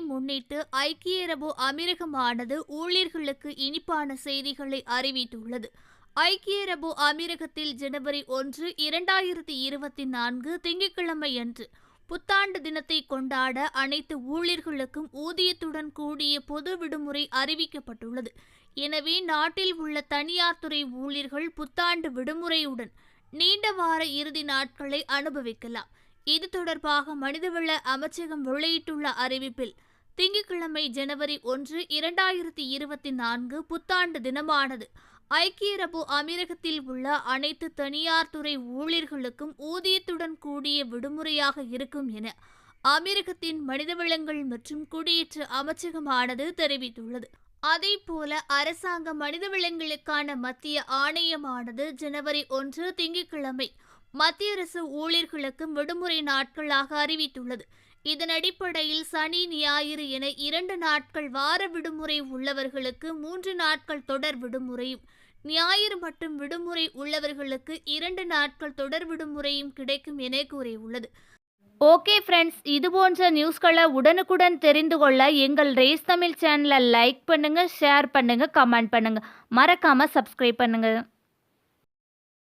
முன்னிட்டு ஐக்கிய அரபு அமீரகமானது ஊழியர்களுக்கு இனிப்பான செய்திகளை அறிவித்துள்ளது. ஐக்கிய அரபு அமீரகத்தில் ஜனவரி ஒன்று இரண்டாயிரத்தி இருபத்தி நான்கு திங்கட்கிழமையன்று புத்தாண்டு தினத்தை கொண்டாட அனைத்து ஊழியர்களுக்கும் ஊதியத்துடன் கூடிய பொது விடுமுறை அறிவிக்கப்பட்டுள்ளது. எனவே நாட்டில் உள்ள தனியார் துறை ஊழியர்கள் புத்தாண்டு விடுமுறையுடன் நீண்ட வார இறுதி நாட்களை அனுபவிக்கலாம். இது தொடர்பாக மனிதவள அமைச்சகம் வெளியிட்டுள்ள அறிவிப்பில் திங்கட்கிழமை ஜனவரி ஒன்று இரண்டாயிரத்தி இருபத்தி நான்கு புத்தாண்டு தினமானது ஐக்கிய அரபு அமீரகத்தில் உள்ள அனைத்து தனியார் துறை ஊழியர்களுக்கும் ஊதியத்துடன் கூடிய விடுமுறையாக இருக்கும் என அமீரகத்தின் மனிதவளங்கள் மற்றும் குடியேற்ற அமைச்சகமானது தெரிவித்துள்ளது. அதேபோல அரசாங்க மனிதவளங்களுக்கான மத்திய ஆணையமானது ஜனவரி ஒன்று திங்கட்கிழமை மத்திய அரசு ஊழியர்களுக்கும் விடுமுறை நாட்களாக அறிவித்துள்ளது. இதன் அடிப்படையில் சனி ஞாயிறு என இரண்டு நாட்கள் வார விடுமுறை உள்ளவர்களுக்கு மூன்று நாட்கள் தொடர் விடுமுறையும் ஞாயிறு மற்றும் விடுமுறை உள்ளவர்களுக்கு இரண்டு நாட்கள் தொடர் விடுமுறையும் கிடைக்கும் என கூறியுள்ளது. ஓகே ஃப்ரெண்ட்ஸ் இது போன்ற நியூஸ்களை உடனுக்குடன் தெரிந்து கொள்ள எங்கள் ரேஸ் தமிழ் சேனலை லைக் பண்ணுங்கள் ஷேர் பண்ணுங்கள் கமெண்ட் பண்ணுங்கள் மறக்காமல் சப்ஸ்கிரைப் பண்ணுங்கள்